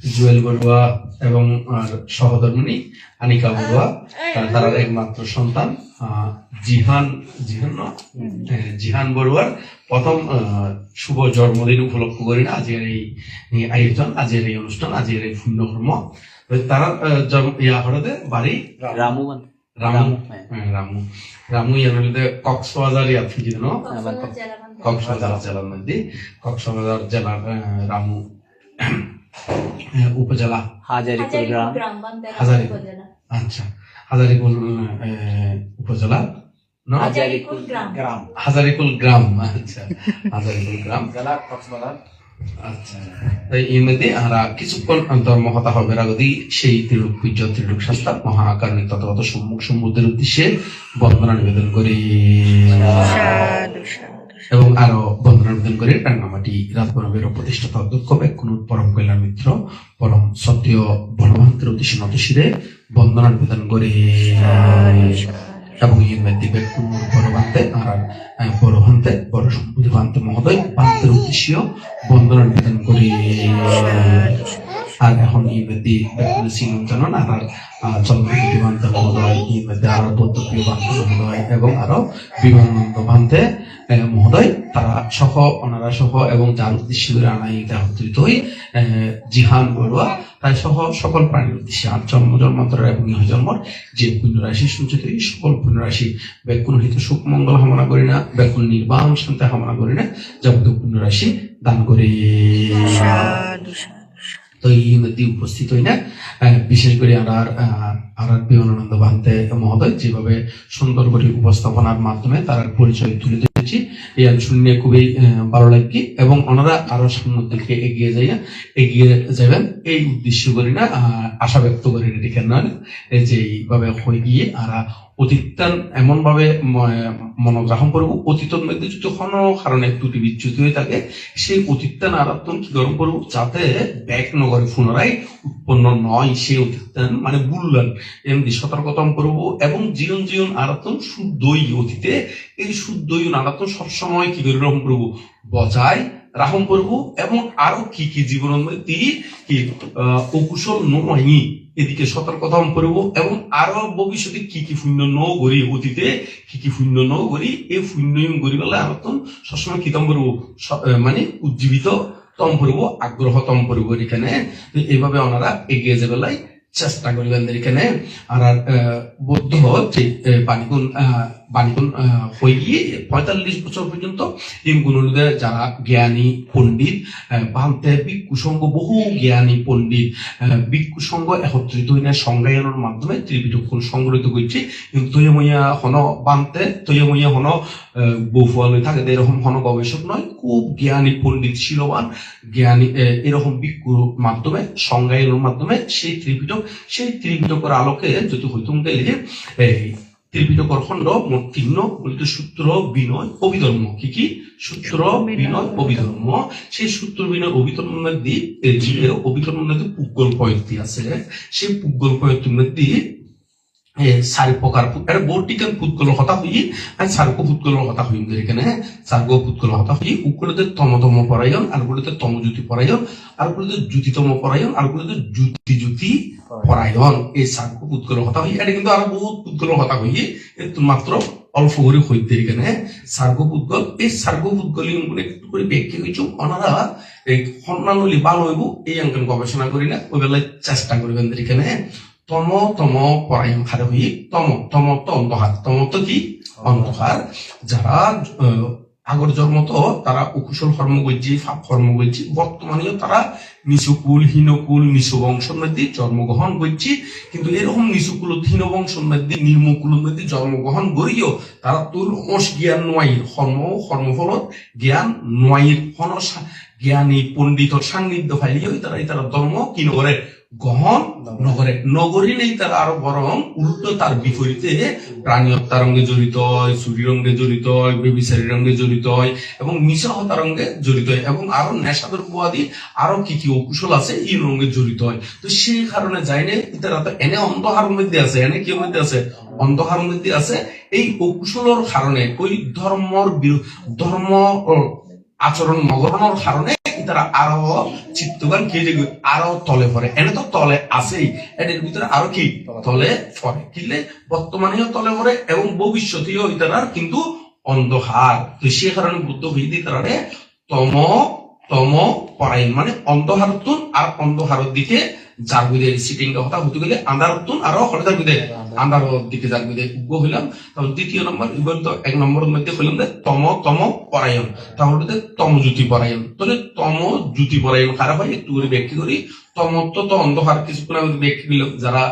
জুয়েল বড়ুয়া এবং আর সহধর্মিনী আনিকা বড়ুয়া তার তার একমাত্র সন্তান জিহান জিহান হ্যাঁ, জিহান বড়ুয়ার প্রথম শুভ জন্মদিন উপলক্ষ করি না। আজকের এই আয়োজন আজকের এই অনুষ্ঠান আজকের এই পুণ্যকর্ম। তারা জন্ম ইয়া হরদে বাড়ি? রামু। বান রামু। হ্যাঁ। হ্যাঁ, রামু। রামু ইয়ার কক্সবাজার ইয়া ফিজি ন কক্সবাজার জেলার মধ্যে কক্সবাজার জেলার রামু। উপজেলা? হাজারিপুর গ্রাম। হাজারি। আচ্ছা। হাজারিকুল উপজেলা? হাজারিপুর গ্রাম। হাজারিকুল গ্রাম আচ্ছা। গ্রাম। জেলা কক্সবাজার। আচ্ছা। এর মধ্যে আমরা কিছুক্ষণ ধর্মকথা হবে রাগদি সেই ত্রিলোক পূজ্য ত্রিলোক শাস্তা মহা আকারণিক তথাগত সম্মুখ সমুদ্রের উদ্দেশ্যে বন্দনা নিবেদন করি। এবং আরও বন্দনা নিবেদন করে রাঙ্গামাটি রাজবনবের প্রতিষ্ঠাতা অধ্যক্ষ ব্যাকুন পরম কল্যাণ মিত্র, পরম সত্য বনবান্তের উদ্দেশ্যে নতশিরে বন্দনা নিবেদন করে। এবং মধ্যে ব্যাকুন বড়বান্তে আর বড়ভান্তে বড় ভান্তে মহোদয় বান্তের উদ্দেশ্যে বন্দনা নিবেদন করি। আর এখন এই ব্যাকুন সিং জানান আর মহোদয় এবং আরও বিমানন্দ আহ, মহোদয় তারা সহ ওনারা সহ এবং যার উদ্দেশ্য আনাই একত্রিত হই জিহান বড়ুয়া তাই সহ সকল প্রাণীর উদ্দেশ্যে আর জন্ম জন্মান্তর এবং ইহ জন্মর যে পুণ্যরাশি সঞ্চিত এই সকল পুণ্যরাশি ব্যাকুণ হিত সুখ মঙ্গল কামনা করি না ব্যাকুণ নির্বাণ শান্তি কামনা করি না যাবতীয় পুণ্যরাশি দান করে। তো এই উপস্থিত হই না বিশেষ করে আর আর বিমানানন্দ বান্তে মহোদয় যেভাবে সুন্দর করে উপস্থাপনার মাধ্যমে তার পরিচয় তুলে ধরেছি এই শুনে খুবই আহ, ভালো লাগছে এবং ওনারা আরও সামনের দিকে এগিয়ে যাই এগিয়ে যাবেন এই উদ্দেশ্য করি না আশা ব্যক্ত করি না নয় এই যে এইভাবে হয়ে গিয়ে আর অতীতান এমন ভাবে মনোগ্রাহম করব। অতীতর মধ্যে যদি কোনো কারণে ত্রুটি বিচ্যুতি হয়ে থাকে। সেই অতীতান আরাত্তন কি গরম করব? যাতে ব্যাক নগরে পুনরায় উৎপন্ন নয় সেই অতীতান মানে বুললেন। এমনি সতর্কতম করব। এবং জীবন জীবন আরাতন শুদ্ধই অতীতে। এই শুদ্ধই আরাতন সবসময় কি করে রকম করব? বজায় রাহম করব। এবং আরও কি কি জীবনের মধ্যে কি অকুশল নয় এদিকে সতর্কতম করব এবং আরও ভবিষ্যতে কি কি শূন্য নৌ করি অতীতে কি কি শূন্য নৌ করি এই শূন্য করি পেলে আমার সবসময় কিতম করব? মানে উজ্জীবিত তম করব আগ্রহ তম করব এখানে। এইভাবে ওনারা এগিয়ে যাবে চেষ্টা করিবেন এখানে। আর বৌদ্ধ আহ, বাণীগুণ হয়ে গিয়ে পঁয়তাল্লিশ বছর পর্যন্ত এই যারা জ্ঞানী পণ্ডিত ভিক্ষু সংঘ বহু জ্ঞানী পণ্ডিত সংঘ একত্রিত হইনা সংজ্ঞায়নের মাধ্যমে ত্রিপিটকখন সংগ্রহিত করছে কিন্তু তৈমইয়া হন বান্তে তৈমইয়া হন হয়ে থাকে এরকম হন গবেষক নয়, খুব জ্ঞানী পণ্ডিত শিলবান জ্ঞানী এরকম ভিক্ষুর মাধ্যমে, সংজ্ঞায়নের মাধ্যমে সেই ত্রিপিটক, সেই ত্রিপিটকের আলোকে যদি হইতুম গেলে ত্রিপিটকর খণ্ড মোট তিন্ন বলিত সূত্র বিনয় অভিধর্ম কি কি? সূত্র বিনয় অভিধর্ম সেই সূত্র বিনয় অভিধর্মের যে অভিধর্ম মধ্যে পুগল পয়ত্তি আছে। সেই পুগ্গল পয়ত্তির মধ্যে প্ৰকাৰ এটা বহুত টিকান পুৎকলৰ হতা হই আর পুৎকলৰ হতা হইম এখানে হই উকুলতে তমতম পরায়ণ আর গুলোতে তমজ্যোতি পরায়ণ আর গুলোতে জ্যোতিতম পরায়ণ আর গুলোতে জ্যোতি জ্যোতি পরায়ণ এই চারক পুৎকলৰ হতা হই এটা কিন্তু আরও বহুত পুৎকলৰ হতা হই মাত্র অল্প করে হইতে এখানে সার্গ পুদ্গল এই সার্গগুলো একটু করে ব্যাখ্যা হয়েছে ওনারা এই সন্ন্যানলি ভালো হইব এই অঙ্কন গবেষণা করি না ওই বেলায় চেষ্টা করবেন এখানে তম তম, পরায়ণ হই তম তম, তো অন্ধকার তম তো কি? অন্ধকার যারা আগর জন্ম তো তারা অকুশল কর্ম করছে ফাপ কর্ম করছে, বর্তমানেও তারা নিচুকুল হীনকুল নিচু বংশের মধ্যে জন্মগ্রহণ করছে। কিন্তু এরকম নিচুকুল হীন বংশের মধ্যে, নির্মকুল মধ্যে জন্মগ্রহণ করিও তারা তুলমস জ্ঞান নোয়াইর কর্ম কর্মফলত জ্ঞান নোয়াইর হন জ্ঞানী পণ্ডিত সান্নিধ্য ফাইলিও তারা তারা ধর্ম কি গ্রহণ নগরে। নগরী। নেই তারা আরও বরং উল্টো তার বিপরীতে প্রাণী হত্যার রঙ্গে জড়িত হয় চুরি রঙ্গে জড়িত হয় বেবিচারি রঙ্গে জড়িত হয় এবং মিশা হত্যা রঙ্গে জড়িত হয় এবং আরও নেশাদের পোয়াদি আরও কি কি অকুশল আছে এই রঙ্গে জড়িত হয়। তো সেই কারণে যাই না তারা তো এনে অন্ধকার মধ্যে আছে এনে কি মধ্যে আছে? অন্ধকার মধ্যে আছে। এই অকুশলের কারণে ওই ধর্মর ধর্ম আচরণ নগরণের কারণে তারা আরও চিত্তবান কে আরও তলে পড়ে এনে তো তলে আছেই। এদের ভিতরে আরও কি? তলে পড়ে কিলে বর্তমানেও তলে পড়ে এবং ভবিষ্যতেও ইতারার কিন্তু অন্ধকার তো সে কারণে বুদ্ধ হইতে কারণে তম তম পরায়ণ মানে অন্ধকার আর অন্ধকারের দিকে যার বিদে সিটিং কথা হতে গেলে আন্ধারতুন আরও আন্ধার দিকে বিদে উগ্র হইলাম। তারপর দ্বিতীয় নম্বর তো এক নম্বরের মধ্যে হইলাম যে তম তম পরায়ণ। তাহলে যে তম জ্যোতি পরায়ণ। তাহলে তম জ্যোতি পরায়ণ খারাপ হয়, একটু করে ব্যাখ্যা করি। তমত্ব তো অন্ধকার দিল যারা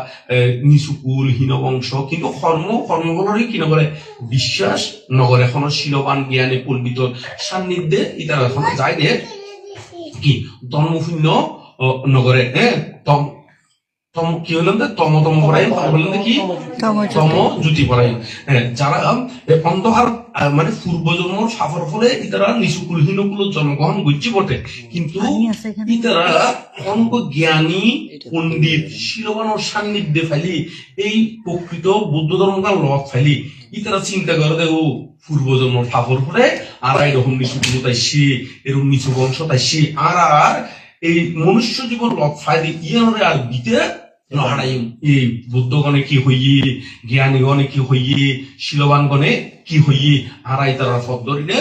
কিন্তু কর্ম, কর্মগুলোরই কি নগরে? বিশ্বাস, নগর এখনও শিলবান জ্ঞানে পণ্ডিত সান্নিধ্যে ইতারা এখনও যায় যে কি? ধর্মশূন্য নগরে হ্যাঁ তম তম কি যে তম তম পরায়ণ বললেন কি তম জ্যোতি পরায়ণ হ্যাঁ, যারা অন্ধকার মানে পূর্বজন্মর সাফর ফলে ইতারা নিচুকুল হীনকুল জন্মগ্রহণ করছে বটে। কিন্তু ইতারা অঙ্ক জ্ঞানী পণ্ডিত শিলবানোর সান্নিধ্যে ফেলি এই প্রকৃত বৌদ্ধ ধর্মকার লক ফেলি ইতারা চিন্তা করে দে ও পূর্বজন্ম সাফর ফলে আর এরকম নিচু গুলো তাইছি এরকম নিচু বংশ তাইছি আর আর এই মনুষ্য জীবন লক ফাইদি ইয়ারে আর দিতে নহারাই এই বুদ্ধগণে কি হইয়ে, জ্ঞানীগণে কি হইয়ে, শিলবানগণে কি হইয়ে হারাই তারা ফদ্দরিনে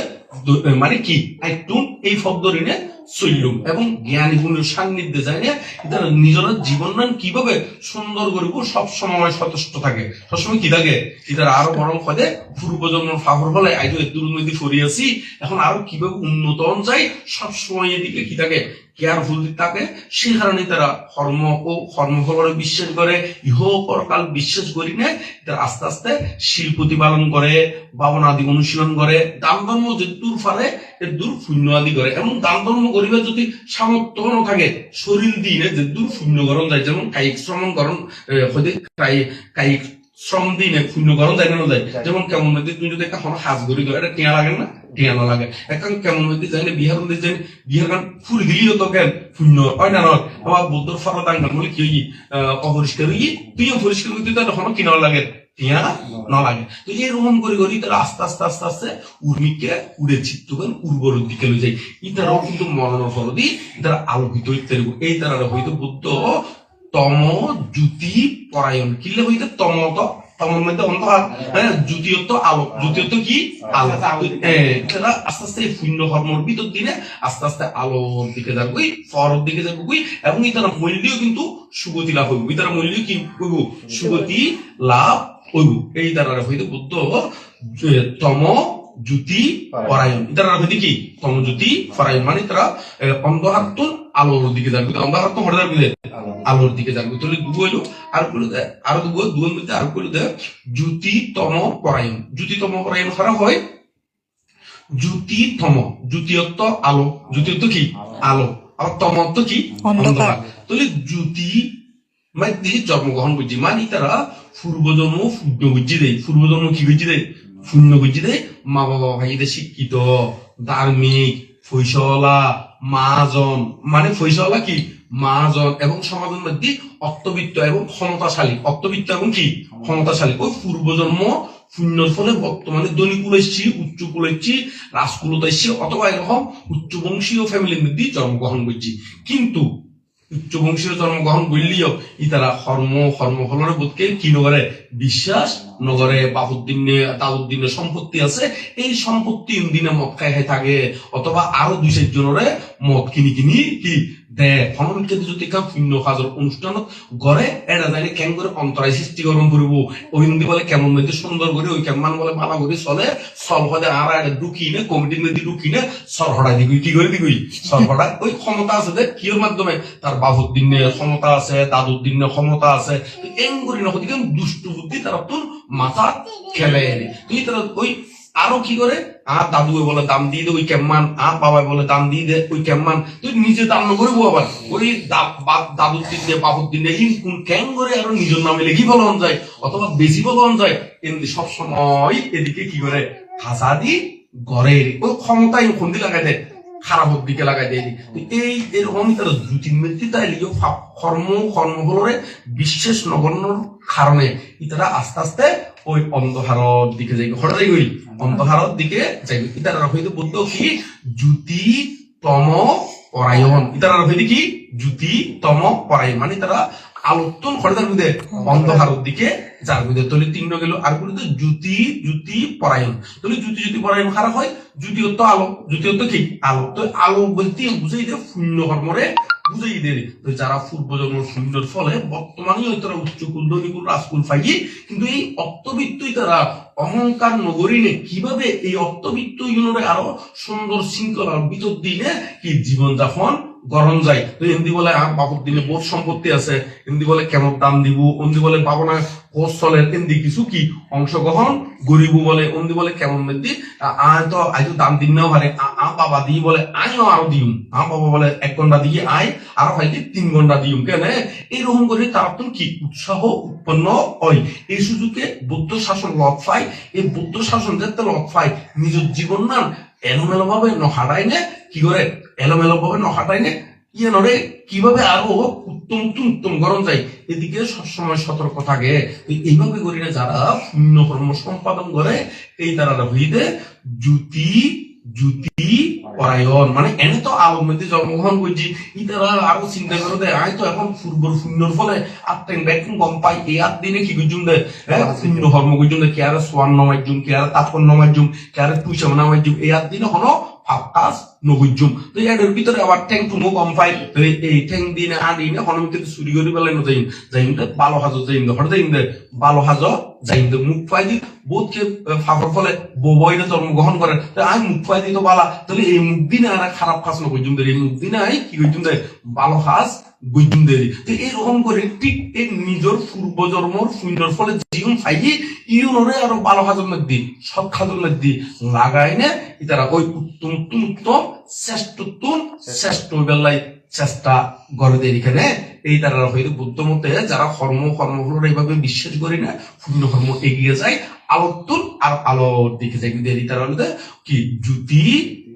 মানে কি? একটু এই ফদ্দরিনে চললুম এবং জ্ঞানী গুণের সান্নিধ্যে যায় না তারা নিজের জীবন মান কীভাবে? সুন্দর করিব সব সময় সচেষ্ট থাকে। সবসময় কি থাকে? ইতারা আরও বরং কদে পূর্বজন্মের ফাফর ফলে আইজ দূর নদী ফরি আছি এখন আরও কীভাবে উন্নত হন যায় সব সময় এদিকে কি থাকে? কেয়ারফুল থাকে সেই কারণে তারা কর্ম ও কর্মফলরে বিশ্বাস করে ইহ পরকাল বিশ্বাস করি না তারা আস্তে আস্তে শিল প্রতিপালন করে ভাবনা আদি অনুশীলন করে দান ধর্ম যে দূর এ দূর শূন্য আদি করে এবং দান ধর্ম করিবে যদি সামর্থ্য থাকে শরীর দিয়ে যে দূর শূন্য গরম যায়, যেমন কায়িক শ্রম গরম হইতে কায়িক শ্রম গরম যায় না যায় যেমন কেমন তুমি যদি একটা ধরে এটা টিয়া লাগে না? টিয়া না লাগে। এখন কেমন যাই না বিহার যাই বিহার গান ফুল দিলিও তো কেন? হয় না নয় আমার ফরা বলে কি হই অপরিষ্কার হই তুইও পরিষ্কার করতে তো তখন লাগে? টিয়া না? লাগে। তো এরকম করে করি তারা আস্তে আস্তে আস্তে আস্তে উর্মিকে উড়ে চিত্তকেন উর্বরের দিকে লই যায়। ইতারাও কিন্তু মরণের ফল দি তারা আলোকিত হইতে এই তারা হয়তো বুদ্ধ তম জ্যোতি পরায়ণ। কিলে হইতে? তম তো, তমর মধ্যে অন্ধকার দ্বিতীয়ত আলো। দ্বিতীয়ত কি? আলো। আস্তে আস্তে শূন্য কর্মর ভিতর দিনে আস্তে আস্তে আলোর দিকে যাবই ফরর দিকে যাবই এবং ইতারা মূল্যও কিন্তু সুগতি লাভ হইব। ইতারা মূল্য কি হইব? সুগতি লাভ হইব। এই দ্বারা হইতে বুদ্ধ তম জ্যোতি পরায়ণ। ইতারা হইতে কি? তম জ্যোতি পরায়ণ। মানে তারা অন্ধহাত্তর আলোর দিকে যাবে অন্ধহাত্তর হঠাৎ যাবে আলোর দিকে যাবে। তাহলে হইল আর করে দেয় আরও দু দুয়ের মধ্যে আর করে দেয় জ্যোতিতম পরায়ণ। জ্যোতিতম পরায়ণ করা হয়? জ্যোতিতম। জ্যোতিয়ত্ব আলো। জ্যোতিয়ত্ব কি? আলো। আর তমত্ব কি? অন্ধকার। তাহলে জ্যোতি মানে জন্মগ্রহণ করছি মানে তারা পূর্বজন্ম শূন্য বুঝি দেয় পূর্বজন্ম কি বুঝি দেয় শূন্য বুঝি দেয় মা বাবা ভাইদের শিক্ষিত ধার্মিক ফৈসলা মাজন মানে ফৈসলা কি? মাজন এবং সমাজের মধ্যে এবং ক্ষমতাশালী। অর্থবিত্ত এবং কি? ক্ষমতাশালী। ওই পূর্বজন্ম শূন্যর ফলে বর্তমানে ধনীকুল এসছি উচ্চকুল এসছি রাজকুলত এসছি অথবা এরকম উচ্চবংশীয় ফ্যামিলির মধ্যে জন্মগ্রহণ করছি। কিন্তু উচ্চবংশীয় জন্মগ্রহণ করলেও ই তারা কর্ম কর্মফলের বোধকে কি নগরে? বিশ্বাস নগরে বাহুদ্দিনে দাউদ্দিনের সম্পত্তি আছে। এই সম্পত্তি দিনে মদ খাই থাকে, অথবা আরও দুই চারজনরে মদ কিনি কিনি কি ক্ষমতা আছে যে মাধ্যমে? তার বাবুর দিনে ক্ষমতা আছে দাদুর দিনে ক্ষমতা আছে দুষ্ট বুদ্ধি তারা তোর মাথা খেলে এনে। তুই তারা ওই আরও কি করে? আর দাদু বলে দাম দিয়ে দে, ওই কেম্মান আর বাবা বলে দাম দিয়ে দে, ওই কেম্মান। তুই নিজে দাম না করব আবার। ওই দাদুর দিন দিয়ে, বাবুর দিন দিয়ে কোন ক্যাং করে আরও নিজের নামে লেখি বলন যায়, অথবা বেশি বলন যায়। এমনি সবসময় এদিকে কি করে? হাসা দি ঘরে ওই ক্ষমতা কোন দি লাগাই দেয়। খারাপের দিকে লাগাই দেয় তো এই এরকম তারা মৃত্যু কর্ম কর্মগুলোরে বিশেষ নগণ্যর কারণে ইতারা আস্তে আস্তে ওই অন্ধকারর দিকে যাইবে। হঠাৎ ওই অন্ধকারর দিকে যাইবে। ইতারা হইতে বলতো কি? জ্যোতি তম পরায়ণ। ইতারা হইতে কি? জ্যোতি তম পরায়ণ। মানে তারা আলোত্তন হঠাৎ মধ্যে অন্ধকারের দিকে যার মধ্যে তলি তিন গেল, আর বলতে জ্যোতি জ্যোতি পরায়ণ। তলি জ্যোতি জ্যোতি পরায়ণ খারাপ হয়, জ্যোতিয়ত্ব আলো জ্যোতিয়ত্ব কি? আলো তো আলো বলতে বুঝাই দেয় শূন্য কর্মরে বুঝাই তো যারা পূর্ব জন্ম শূন্যর ফলে বর্তমানে ওই তারা উচ্চ কুল ধনীকুল রাজকুল পাইয়ে কিন্তু এই অর্থবিত্তই তারা অহংকার নগরী নে কীভাবে এই অর্থবিত্ত আরও সুন্দর শৃঙ্খলার ভিতর দিনে কি জীবনযাপন গরম যায় তো এমনি বলে বাবুর দিনে বহুত সম্পত্তি আছে। এমনি বলে, কেমন দাম দিব? অমনি বলে পাবো না, কোষ চলে। এমনি কিছু কি? অংশগ্রহণ, গরিব বলে অমনি বলে, কেমন মেদি আয় তো আজ দাম দিন নাও পারে আ, বাবা দিয়ে বলে আমিও আরও দিউম। আ, বাবা বলে, এক ঘণ্টা দিয়ে আয় আরও হয়তো তিন ঘণ্টা দিউম। কেন? এইরকম করে তার তো কি উৎসাহ উৎপন্ন হয়? এই সুযোগে বুদ্ধ শাসন লক পায়। এই বুদ্ধ শাসন যাতে লক পায়, নিজের জীবন না এলোমেলো ভাবে নহাটাই নে, কি করে? এলোমেলো ভাবে নহাটাই নে ইয়ে নরে কীভাবে আরও উত্তম উত্তম উত্তম গরম যায় এদিকে সবসময় সতর্ক থাকে। এইভাবে করি না যারা পুণ্য কর্ম সম্পাদন করে, এই তারা হইতে জ্যোতি জ্যোতি পরায়ণ মানে এনে তো আলো মধ্যে জন্মগ্রহণ করছি। ইতারা তারা আরও চিন্তা করে দেয়। আমি তো এখন পূর্বর শূন্যর ফলে আত্মেন গম পাই। এই আট দিনে কি করছুন দে? শূন্য কর্ম করছুন দে। কে আর সোয়ান নমাইজুম কে আর তাপন নমাইজুম কে আর তুইসা নামাইজুম এই আট দিনে হনো ভাব কাজ নগুজুম তো কোনো পেলাই দে হাজো হঠাৎ যাইম দে বালো হাজো দে, মুখ পাই দি বহুতকে ফাফর ফলে বইনে জন্মগ্রহণ করে তো মুখ পাই দি তো বালা। তাহলে এই দিনে আর খারাপ কাজ নবুজুম দে, এই মুখ দিনে কি করছুম দে, বালো কাজ গুজুম দে তো এরকম করে ঠিক এই নিজের ফলে জীবন আরও ভালো লাগাই না ইতারা ওই উত্তম উত্তম শ্রেষ্ঠ বেলায় চেষ্টা করে এই তারা হয়তো বুদ্ধ মতে যারা কর্ম কর্মগুলোর এইভাবে বিশ্বাস করি না পূর্ণ কর্ম এগিয়ে যায় আলোত্তর আর আলোর দিকে যায়। কিন্তু এই তারা হলো কি? জ্যোতি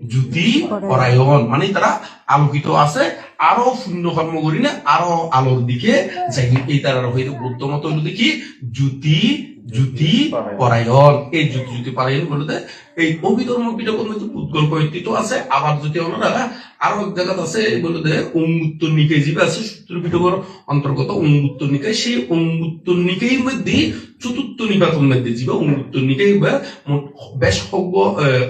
জ্যোতি পরায়ণ মানে তারা আলোকিত আছে আরও শূন্য কর্ম করি না, আরও আলোর দিকে যাই। এই তারা হয়তো বুদ্ধ মত দেখি জ্যোতি জ্যোতি পরায়ণ। এই জ্যোতি জ্যোতি পরায়ণ বলতে এই অভিধর্ম পিঠকের মধ্যে উদ্গল কয়েকটি আছে, আবার যদি ওনারা আরও এক জায়গাত আছে, বলতে অঙ্গুত্তর নিকায় যিবা আছে, সূত্র পিঠকের অন্তর্গত অঙ্গুত্তর নিকায় সেই অঙ্গুত্তর নিকায়ের মধ্যে চতুর্থ নিপাতন মধ্যে যিবা অঙ্গুত্তর নিকায় বা বেশ সজ্ঞ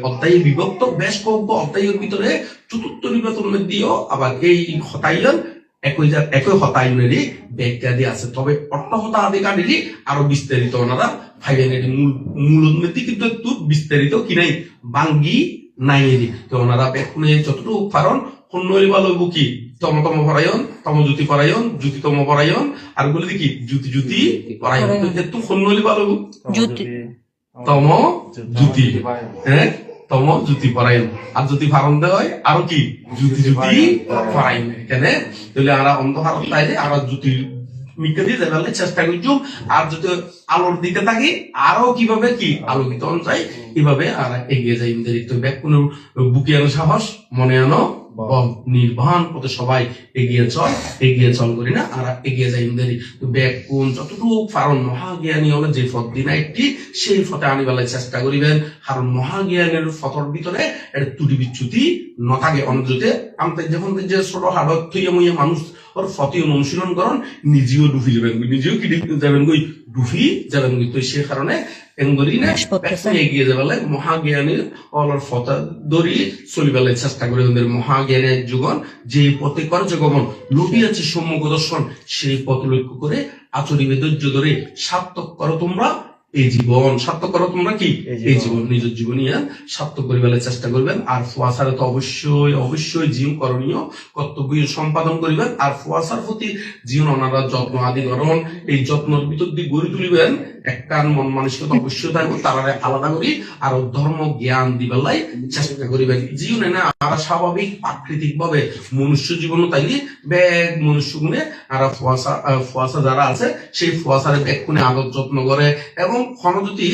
অধ্যায়ে বিভক্ত বেশ সজ্ঞ অধ্যায়ের ভিতরে চতুর্থ নিপাতন মধ্যেও আবার এই হতাইয়ন একই জা- একই হতায়নেরই ব্যাখ্যা দিয়ে আছে। তবে অর্থ হতা আধিকারেরই আরও বিস্তারিত ওনারা ভাইবেন এটি মূল মূল উন্নতি কিন্তু একটু বিস্তারিত কি নাই বাঙ্গি নাই এরি তো ওনারা ব্যাকুনে যতটুকু কারণ সন্ন্যলি বা লইব কি? তম তম পরায়ণ তম জ্যোতি পরায়ণ জ্যোতি তম পরায়ণ আর বলে কি জ্যোতি জ্যোতি পরায়ণ। তো একটু সন্ন্যলি বা লইব। জ্যোতি। তম জ্যোতি। হ্যাঁ? তম জ্যোতি পরায়ণ আর যদি ফারণ হয় আরও কি? জ্যোতি জ্যোতি পরায়ণ তাহলে আমরা অন্ধকার তাইলে আমরা জ্যোতি মিকে দিয়ে চেষ্টা করছুম আর যদি আলোর দিকে থাকি আরও কীভাবে কি? আলোকিত অনুযায়ী এভাবে আর এগিয়ে যাই ব্যাগ কোনো বুকে আনো সাহস মনে আনো। নির্বাণ পথে সবাই এগিয়ে চল এগিয়ে চল করি না, আর এগিয়ে যাই ইন্দ্রি ব্যাগ, কোন যতটুকু কারণ মহাজ্ঞানী হলে যে পথ দিন একটি, সেই পথে আনিবেলায় চেষ্টা করিবেন। কারণ মহাজ্ঞানের পথর ভিতরে একটা ত্রুটি বিচ্যুতি নথাকে অনুযোগে আমি যখন যে ছোট হাড়ত থইয়া মুইয়া মানুষ ওর ফতে অনুশীলন করন, নিজেও ডুবি যাবেন নিজেও কি যাবেন গই ডুবি যাবেন তো সে কারণে এগিয়ে মহাজ্ঞানের অলর ফতা চেষ্টা করে। ওদের মহাজ্ঞানের যুগন যে পথে করে লুটিয়াছে সম্মুখ দর্শন সেই পথ লক্ষ্য করে আচরিবে ধৈর্য ধরে সার্থক করো তোমরা এই জীবন। সার্থক করো তোমরা কি? এই জীবন। নিজের জীবনী সার্থক করিবার চেষ্টা করবেন। আর ফুয়াশারে তো অবশ্যই অবশ্যই জীবন করণীয়। কর্তব্য সম্পাদন করিবেন। আর ফুয়াশার প্রতি জীবন ওনারা যত্ন আদি গ্রহণ এই যত্নের ভিতর দিয়ে গড়ে তুলিবেন। একটা মন মানসিকতা অবশ্যই থাকব তারা আলাদা করি আর ধর্ম, জ্ঞান দিবেলাই চেষ্টা করিবেন। জীবনে না আর স্বাভাবিক প্রাকৃতিক ভাবে মনুষ্য জীবন তাইলে ব্যাগ মনুষ্য গুণে আর ফুয়াশা ফুয়াশা যারা আছে, সেই ফুয়াশারে ব্যাগ কোনে আদর যত্ন করে এবং ক্ষণ যদি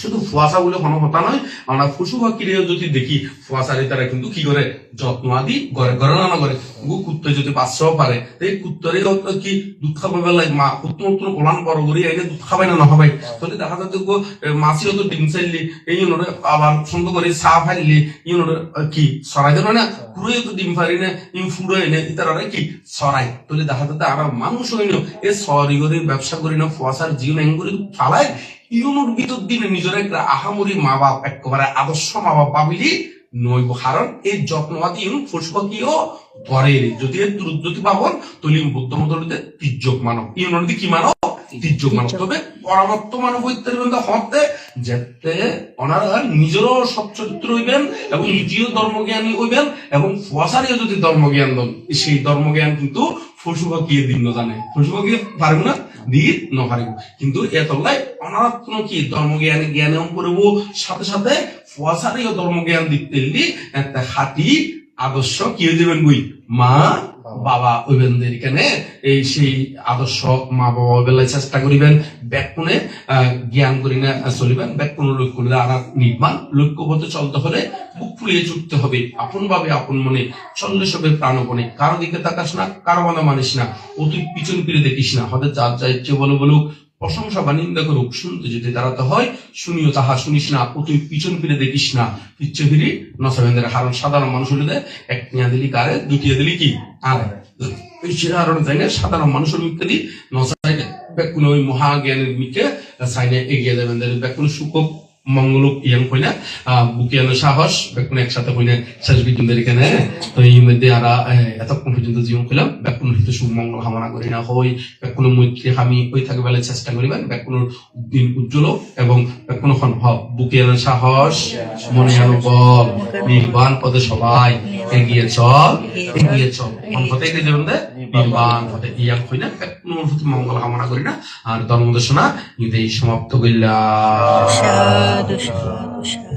শুধু ফুয়াশা বলে কোনো কথা নয়, আমরা পশু পাখিরে যদি দেখি, ফুয়াশারে তারা কিন্তু কি করে? যত্ন আদি করে করে না করে। গু কুত্তে যদি বাঁচতেও পারে, এই কুত্তরে কি? দুধ খাবে বেলায় মা কুত্ত মতো ওলান বড় করি, এনে দুধ খাবে না, নহবে? তাহলে দেখা যাচ্ছে গো মাছিও তো ডিম চাইলি এই ইউনোরে আবার সুন্দর করে চা ফাইলি ইউনোরে কি, সরাই দেবে না? পুরোই তো ডিম ফারি না ইউ ফুড়ো এনে ইতারা কি? সরাই। তাহলে দেখা যাচ্ছে আর মানুষ হইল। এ সরি করে ব্যবসা করি না, ফুয়াশার জীবন এং করে ফালায়। ইউনোর ভিতর দিনে নিজের আহামরি মা বাপ একেবারে আদর্শ মা বাপ পাবিলি এই যত্নবাদী ইউন পশুপাখিও ধরে যদি পাবন তলি বুদ্ধ তির্যক মানব ইউনোর কি মানব? তির্যক মানব। তবে মানব ইত্যাদি হতে ওনারা নিজেরও সচ্চরিত্র হইবেন এবং নিজেও ধর্মজ্ঞানী হইবেন এবং ফুয়াশারিও যদি ধর্মজ্ঞান সেই ধর্মজ্ঞান কিন্তু পাখি দিন জানে। পাখি পারব না? দিয়ে নহারিব কিন্তু এতলাই অনাত্ম কি ধর্মজ্ঞান জ্ঞান করব সাথে সাথে ফুয়াশারিও ধর্মজ্ঞান দিতে একটা খাঁটি আদর্শ কি হয়ে যাবেন বই? মা বাবা। ওইবেনদের এখানে এই সেই আদর্শ মা বাবা বেলায় চেষ্টা করিবেন ব্যাকুণে জ্ঞান করি না চলিবেন ব্যাকুণ লক্ষ্য করে আর নির্মাণ লক্ষ্য পথে চলতে হলে বুক ফুলিয়ে ছুটতে হবে। আপন ভাবে, আপন মনে চললে সবে প্রাণপণে। কারও দিকে তাকাস না, কারও মানে মানিস না অতি পিছন ফিরে দেখিস না। হয়তো যার যা ইচ্ছে বলো বলুক, প্রশংসা বা নিন্দা করুক, শুনতে যদি দাঁড়াতে হয়, শুনিও তাহা শুনিস না অতি পিছন ফিরে দেখিস না। ইচ্ছে ফিরি নসাবেন্দ্র কারণ সাধারণ মানুষ হলে এক নিয়া দিলি কারে, দুটিয়া দিলি কি? আর সাধারণ জায়গায় সাধারণ মানুষের মিথ্যে দি নসাইনে বেকুন ওই মহাজ্ঞানের মিকে সাইনে এগিয়ে দেবেন বেকুন সুখ মঙ্গলক ইয়াং কইনা বুকিয়ানো সাহস বেকুন একসাথে কইনা, শেষ বিদ্যুতের এখানে তো এই মধ্যে আরা এতক্ষণ পর্যন্ত জীবন কইলাম বেকুন হিত সুখ মঙ্গল কামনা করি না হই। বেকুন মৈত্রী আমি ওই থাকে বেলা চেষ্টা করিবেন বেকুনের দিন উজ্জ্বল এবং বেকুন খন হ, বুকিয়ানো সাহস, মনে আনো বল, নির্বাণ পদে সবাই এগিয়ে চল এগিয়ে চল। কোন পথে এগিয়ে যাবেন দে, নির্বাণ পথে ইয়াক হই না বেকুন প্রতি মঙ্গল কামনা করি না, আর ধর্মদেশনা ইদেই সমাপ্ত কইলা সাধু সাধু